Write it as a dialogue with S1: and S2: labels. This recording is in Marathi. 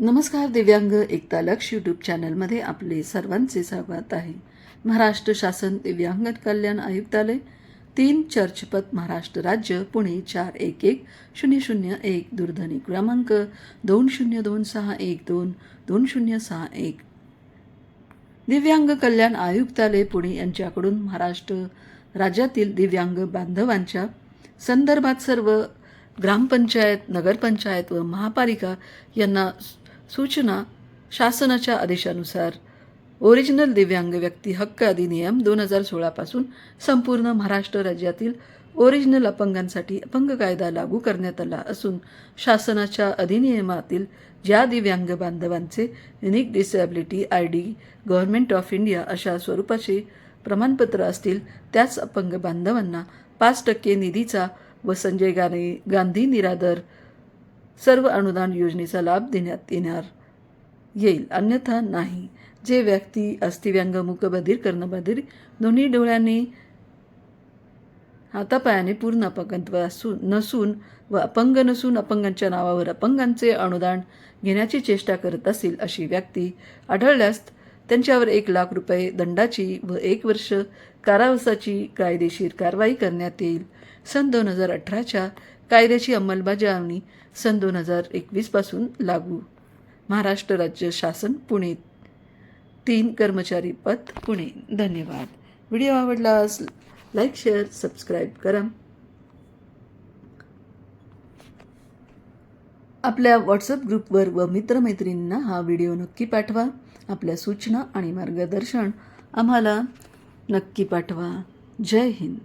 S1: नमस्कार दिव्यांग एकता लक्ष यूट्यूब चॅनलमध्ये आपले सर्वांचे स्वागत आहे. महाराष्ट्र शासन दिव्यांग कल्याण आयुक्तालय तीन चर्चपत महाराष्ट्र राज्य पुणे चार एक एक शून्य शून्य एक दूरध्वनी क्रमांक दोन शून्य दोन सहा एक दोन दोन शून्य सहा एक. दिव्यांग कल्याण आयुक्तालय पुणे यांच्याकडून महाराष्ट्र राज्यातील दिव्यांग बांधवांच्या संदर्भात सर्व ग्रामपंचायत नगरपंचायत व महापालिका यांना सूचना शासनाच्या आदेशानुसार ओरिजिनल दिव्यांग व्यक्ती हक्क अधिनियम दोन हजार सोळापासून संपूर्ण महाराष्ट्र राज्यातील ओरिजिनल अपंगांसाठी अपंग कायदा लागू करण्यात आला असून शासनाच्या अधिनियमातील ज्या दिव्यांग बांधवांचे unique disability I D government of India अशा स्वरूपाचे प्रमाणपत्र असतील त्याच अपंग बांधवांना पाच टक्के निधीचा व संजय गांधी गांधी निराधार सर्व अनुदान योजनेचा लाभ देण्यात येणार. येईल. अन्यथा नाही. जे व्यक्ती अस्थिव्यंग मूकबधीर कर्णबधीर दोन्ही डोळ्यांनी हातापायाने पूर्ण अपंगत्व असून नसून व अपंग नसून अपंगांच्या नावावर अपंगांचे अनुदान घेण्याची चेष्टा करत असेल अशी व्यक्ती आढळल्यास त्यांच्यावर एक लाख रुपये दंडाची व एक वर्ष कारावासाची कायदेशीर कारवाई करण्यात येईल. सन दोन हजार अठराच्या कायद्याची अंमलबजावणी सन दोन हजार एकवीसपासून लागू. महाराष्ट्र राज्य शासन पुणे. तीन कर्मचारी पद पुणे. धन्यवाद. व्हिडिओ आवडला लाईक शेअर सबस्क्राईब करा. आपल्या व्हॉट्सअप ग्रुपवर व मित्रमैत्रिणींना हा व्हिडिओ नक्की पाठवा. आपल्या सूचना आणि मार्गदर्शन आम्हाला नक्की पाठवा. जय हिंद.